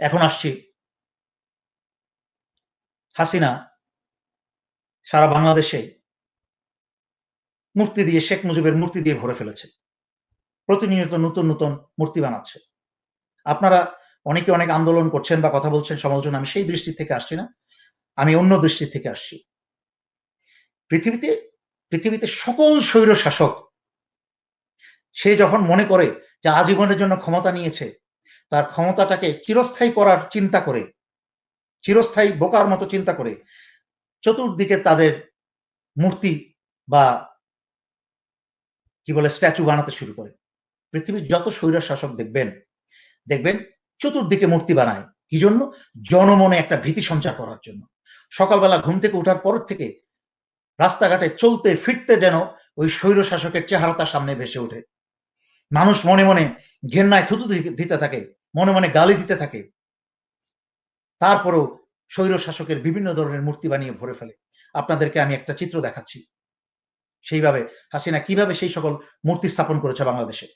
এখন আসছি। হাসিনা সারা বাংলাদেশে মূর্তি দিয়ে, শেখ মুজিবের মূর্তি দিয়ে ভরে ফেলেছে। প্রতিনিয়ত নতুন নতুন মূর্তি বানাচ্ছে। আপনারা অনেকে অনেক আন্দোলন করছেন বা কথা বলছেন সমালোচনা, আমি সেই দৃষ্টি থেকে আসছি না। আমি অন্য দৃষ্টি থেকে আসছি। পৃথিবীতে পৃথিবীতে সকল স্বৈর শাসক সে যখন মনে করে যে আজীবনের জন্য ক্ষমতা নিয়েছে তার ক্ষমতাটাকে চিরস্থায়ী করার চিন্তা করে, চিরস্থায়ী বোকার মতো চিন্তা করে, চতুর্দিকে তাদের মূর্তি বা কি বলে, স্ট্যাচু বানাতে শুরু করে। পৃথিবীর যত স্বৈর শাসক দেখবেন দেখবেন চতুর্দিকে মূর্তি বানায়। কি জন্য? জনমনে একটা ভীতি সঞ্চার করার জন্য। সকালবেলা ঘুম থেকে ওঠার পর থেকে রাস্তাঘাটে চলতে ফিরতে যেন ওই স্বৈর শাসকের চেহারা তার সামনে ভেসে ওঠে। মানুষ মনে মনে ঘেন্নায় থুতু দিতে থাকে মনে মনে গালি দিতে থাকে। তারপরও স্বৈর শাসকের বিভিন্ন ধরনের মূর্তি বানিয়ে ভরে ফেলে। আপনাদেরকে আমি একটা চিত্র দেখাচ্ছি। সেইভাবে হাসিনা কীভাবে সেই সকল মূর্তি স্থাপন করেছে বাংলাদেশে?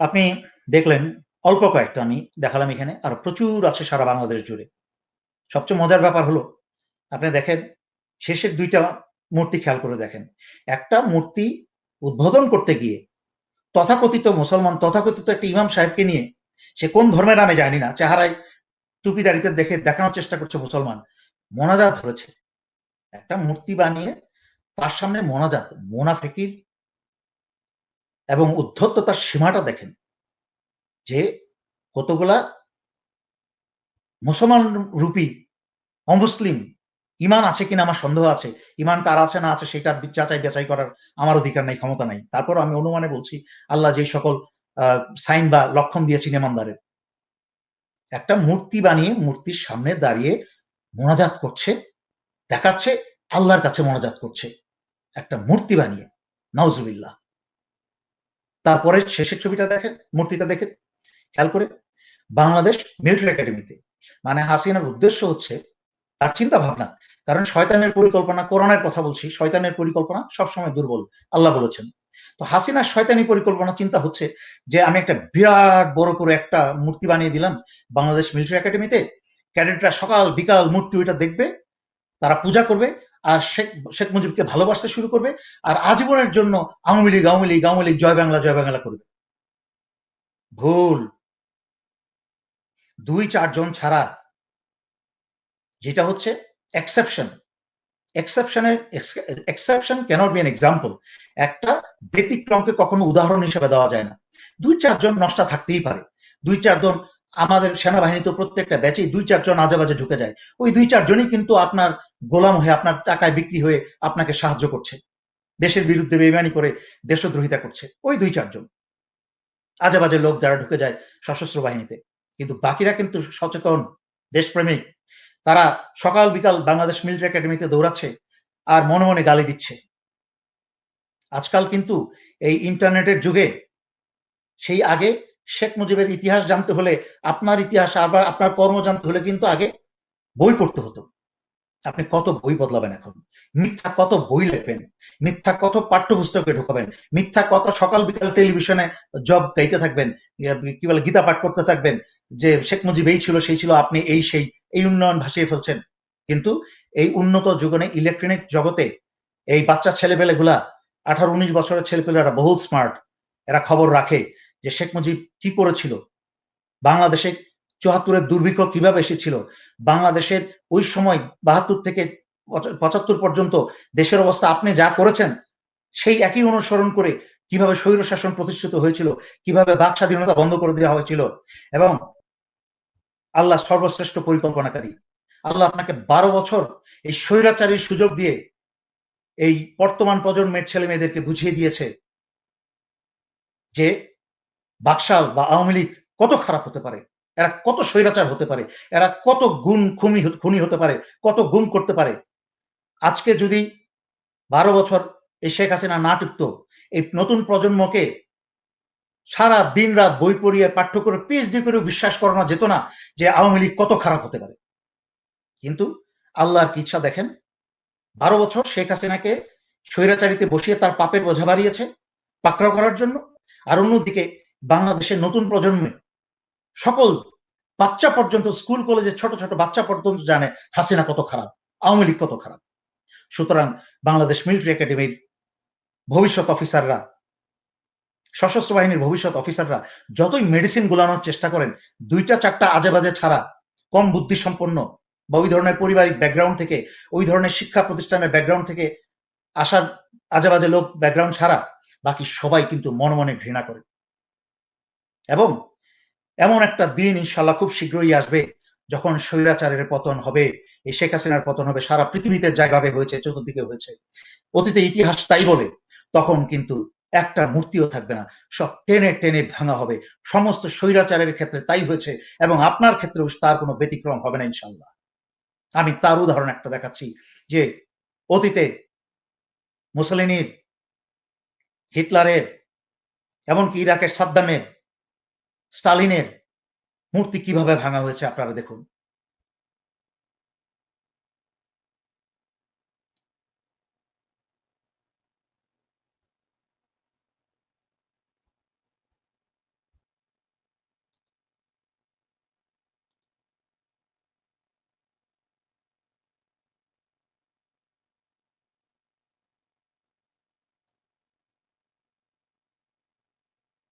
আপনি দেখলেন অল্প কয়েকটা আমি দেখালাম এখানে, আর প্রচুর আছে সারা বাংলাদেশ জুড়ে। সবচেয়ে মজার ব্যাপার হলো, আপনি দেখেন, শেষের দুইটা মূর্তি খেয়াল করে দেখেন। একটা মূর্তি উদ্বোধন করতে গিয়ে তথাকথিত মুসলমান, তথাকথিত একটা ইমাম সাহেবকে নিয়ে, সে কোন ধর্মের নামে জানি না, চেহারায় টুপি দাঁড়িতে দেখে দেখানোর চেষ্টা করছে মুসলমান, মোনাজাত ধরেছে। একটা মূর্তি বানিয়ে তার সামনে মোনাজাত, মোনাফেকির এবং উদ্ধত্ততার সীমাটা দেখেন যে কতগুলা মুসলমান রূপী অমুসলিম ইমান আছে কিনা আমার সন্দেহ আছে ইমান কার আছে না আছে সেটা যাচাই বেচাই করার আমার অধিকার নাই, ক্ষমতা নাই। তারপর আমি অনুমানে বলছি, আল্লাহ যে সকল সাইন বা লক্ষণ দিয়েছেন ইমানদারের, একটা মূর্তি বানিয়ে মূর্তির সামনে দাঁড়িয়ে মোনাজাত করছে, দেখাচ্ছে, আল্লাহর কাছে মোনাজাত করছে। একটা মূর্তি বানিয়ে নওজুবিল্লাহ তারপরে শেষের ছবিটা দেখেন, মূর্তিটা দেখে খেয়াল করে। বাংলাদেশ মিলিটারি একাডেমিতে। মানে হাসিনার উদ্দেশ্য হচ্ছে তার চিন্তা ভাবনা কারণ শয়তানের পরিকল্পনা, কোরআনের কথা বলছি, শয়তানের পরিকল্পনা সবসময় দুর্বল, আল্লাহ বলেছেন। তো হাসিনার শয়তানি পরিকল্পনা চিন্তা হচ্ছে যে আমি একটা বিরাট বড় করে একটা মূর্তি বানিয়ে দিলাম বাংলাদেশ মিলিটারি একাডেমিতে। ক্যাডেটরা সকাল বিকাল মূর্তি ওইটা দেখবে তারা পূজা করবে আর শেখ শেখ মুজিবকে ভালোবাসতে শুরু করবে আর আজীবনের জন্য আওয়ামী লীগ আওয়ামী লীগ আওয়ামী লীগ, জয় বাংলা জয় বাংলা করবে। ভুল। দুই চারজন ছাড়া, যেটা হচ্ছে exception এক্সেপশনের exception cannot be an example একটা ব্যতিক্রমকে কখনো উদাহরণ হিসেবে দেওয়া যায় না। দুই চারজন নষ্টা থাকতেই পারে। দুই চারজন আমাদের সেনাবাহিনী তো প্রত্যেকটা ব্যাচেই দুই, চারজন আজেবাজে ঢুকে যায়। ওই দুই, চারজনই কিন্তু আপনার গোলাম হয়ে আপনার টাকায় বিক্রি হয়ে আপনাকে সাহায্য করছে। দেশের বিরুদ্ধে বেইমানি করে দেশদ্রোহিতা করছে। ওই দুই, চারজন। আজেবাজে লোক যারা ঢুকে যায় সশস্ত্র বাহিনীতে। কিন্তু বাকিরা কিন্তু সচেতন, দেশপ্রেমিক। তারা সকাল বিকাল বাংলাদেশ মিলিটারি একাডেমিতে দৌড়াচ্ছে আর মনে মনে গালি দিচ্ছে। আজকাল কিন্তু এই ইন্টারনেটের যুগে, সেই আগে শেখ মুজিবের ইতিহাস জানতে হলে, আপনার ইতিহাস আবার আপনার কর্ম জানতে হলে কিন্তু আগে বই পড়তে হতো। আপনি কত বই বদলাবেন এখন? মিথ্যা কত বই লেখবেন? মিথ্যা কত পাঠ্যপুস্তকে ঢুকাবেন? মিথ্যা কত সকাল বিকাল টেলিভিশনে জব গাইতে থাকবেন? কি বলে, গীতা পাঠ করতে থাকবেন? যে শেখ মুজিব এই ছিল, সেই ছিল, আপনি এই, সেই, এই উন্নয়ন ভাসিয়ে ফেলছেন। কিন্তু এই উন্নত যুগনে ইলেকট্রনিক জগতে এই বাচ্চা ছেলেপেলেগুলা, আঠারো, উনিশ বছরের ছেলেপেলেরা বহুত স্মার্ট এরা খবর রাখে। যে শেখ মুজিব কি করেছিল? বাংলাদেশে চুয়াত্তরের দুর্ভিক্ষ কীভাবে এসেছিল? বাংলাদেশের ওই সময় বাহাত্তর থেকে পঁচাত্তর পর্যন্ত দেশের অবস্থা আপনি যা করেছেন, সেই একই অনুসরণ করে কীভাবে স্বৈর শাসন প্রতিষ্ঠিত হয়েছিল, কীভাবে বাক স্বাধীনতা বন্ধ করে দেওয়া হয়েছিল এবং আল্লাহ সর্বশ্রেষ্ঠ পরিকল্পনাকারী। আল্লাহ আপনাকে বারো বছর এই স্বৈরাচারীর সুযোগ দিয়ে এই বর্তমান প্রজন্মের ছেলে মেয়েদেরকে বুঝিয়ে দিয়েছে যে বাকশাল বা আওয়ামী লীগ কত খারাপ হতে পারে? এরা কত স্বৈরাচার হতে পারে? এরা কত গুণ খুনি খুনি হতে পারে? কত গুণ করতে পারে? আজকে যদি বারো বছর এই শেখ হাসিনা না টিকতো, এই নতুন প্রজন্মকে সারা দিন রাত বই পড়িয়ে পাঠ্য করে পিএইচডি করেও বিশ্বাস করানো যেত না যে আওয়ামী লীগ কত খারাপ হতে পারে। কিন্তু আল্লাহর কি ইচ্ছা দেখেন? বারো বছর শেখ হাসিনাকে স্বৈরাচারিতে বসিয়ে তার পাপের বোঝা বাড়িয়েছে, পাকড়াও করার জন্য। আর অন্যদিকে বাংলাদেশের নতুন প্রজন্মে সকল বাচ্চা পর্যন্ত, স্কুল কলেজের ছোট ছোট বাচ্চা পর্যন্ত জানে হাসিনা কত খারাপ, আওয়ামী লীগ কত খারাপ। সুতরাং বাংলাদেশ মিলিটারি একাডেমির ভবিষ্যৎ অফিসাররা, সশস্ত্র বাহিনীর ভবিষ্যৎ অফিসাররা যতই মেডিসিন গুলানোর চেষ্টা করেন, দুইটা চারটা আজে বাজে ছাড়া কম বুদ্ধি সম্পন্ন বা ওই ধরনের পারিবারিক ব্যাকগ্রাউন্ড থেকে, ওই ধরনের শিক্ষা প্রতিষ্ঠানের ব্যাকগ্রাউন্ড থেকে আসার আজে বাজে লোক ব্যাকগ্রাউন্ড ছাড়া বাকি সবাই কিন্তু মনে মনে ঘৃণা করে। এবং এমন একটা দিন ইনশাল্লাহ খুব শীঘ্রই আসবে যখন স্বৈরাচারের পতন হবে, এই শেখ হাসিনার পতন হবে, সারা পৃথিবীতে জায়গাবে হয়েছে, চতুর্দিকে হয়েছে। অতীতে ইতিহাস তাই বলে, তখন কিন্তু একটা মূর্তিও থাকবে না। সব টেনে টেনে ভাঙা হবে। সমস্ত স্বৈরাচারের ক্ষেত্রে তাই হয়েছে এবং আপনার ক্ষেত্রেও তার কোনো ব্যতিক্রম হবে না ইনশাল্লাহ আমি তার উদাহরণ একটা দেখাচ্ছি যে অতীতে মুসলিনীর হিটলারের, এমনকি ইরাকের সাদ্দামের স্টালিনের মূর্তি কীভাবে ভাঙা হয়েছে আপনারা দেখুন।